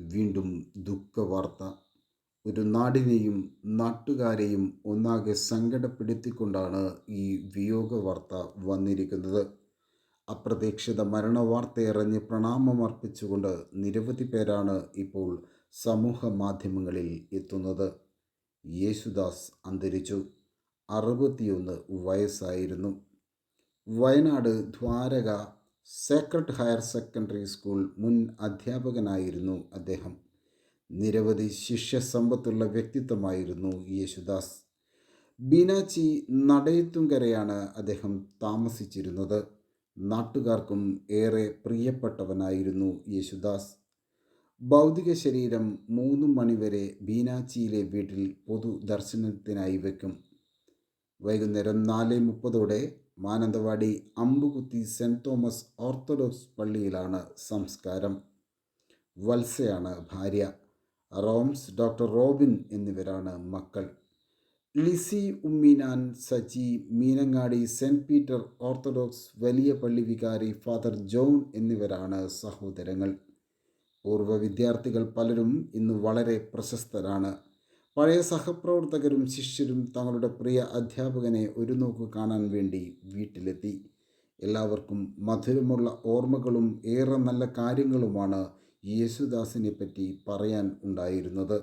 വീണ്ടും ദുഃഖവാർത്ത. ഒരു നാടിനെയും നാട്ടുകാരെയും ഒന്നാകെ സങ്കടപ്പെടുത്തിക്കൊണ്ടാണ് ഈ വിയോഗ വാർത്ത വന്നിരിക്കുന്നത്. അപ്രതീക്ഷിത മരണവാർത്തയറിഞ്ഞ് പ്രണാമമർപ്പിച്ചുകൊണ്ട് നിരവധി പേരാണ് ഇപ്പോൾ സമൂഹ മാധ്യമങ്ങളിൽ എത്തുന്നത്. യേശുദാസ് അന്തരിച്ചു. അറുപത്തിയൊന്ന് വയസ്സായിരുന്നു. Wayanad Dwaraka sacred higher secondary school മുൻ അധ്യാപകനായിരുന്നു അദ്ദേഹം. നിരവധി ശിഷ്യസമ്പത്തുള്ള വ്യക്തിത്വമായിരുന്നു യേശുദാസ്. ബീനാച്ചി നടയത്തുങ്കരയാണ് അദ്ദേഹം താമസിച്ചിരുന്നത്. നാട്ടുകാർക്കും ഏറെ പ്രിയപ്പെട്ടവനായിരുന്നു യേശുദാസ്. ഭൗതിക ശരീരം മൂന്ന് മണിവരെ ബീനാച്ചിയിലെ വീട്ടിൽ പൊതു ദർശനത്തിനായി വയ്ക്കും വൈകുന്നേരം നാല് മുപ്പതോടെ Mananthavady Ambukuthi Saint Thomas Orthodox പള്ളിയിലാണ് സംസ്കാരം. വത്സയാണ് ഭാര്യ. റോംസ് ഡോക്ടർ റോബിൻ എന്നിവരാണ് മക്കൾ. Lissy ഉമ്മിനാൻ Saji Meenangadi Saint Peter Orthodox വലിയ പള്ളി വികാരി ഫാദർ ജോൺ എന്നിവരാണ് സഹോദരങ്ങൾ. പൂർവ വിദ്യാർത്ഥികൾ പലരും ഇന്ന് വളരെ പ്രശസ്തരാണ്. പഴയ സഹപ്രവർത്തകരും ശിഷ്യരും തങ്ങളുടെ പ്രിയ അധ്യാപകനെ ഒരു നോക്ക് കാണാൻ വേണ്ടി വീട്ടിലെത്തി. എല്ലാവർക്കും മധുരമുള്ള ഓർമ്മകളും ഏറെ നല്ല കാര്യങ്ങളുമാണ് യേശുദാസിനെ പറ്റി പറയാൻ ഉണ്ടായിരുന്നത്.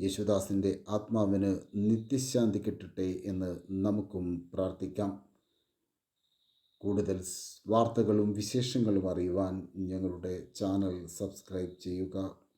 യേശുദാസിന്റെ ആത്മാവിന് നിത്യശാന്തി കിട്ടട്ടെ എന്ന് നമുക്കും പ്രാർത്ഥിക്കാം. കൂടുതൽ വാർത്തകളും വിശേഷങ്ങളും അറിയുവാൻ ഞങ്ങളുടെ ചാനൽ സബ്സ്ക്രൈബ് ചെയ്യുക.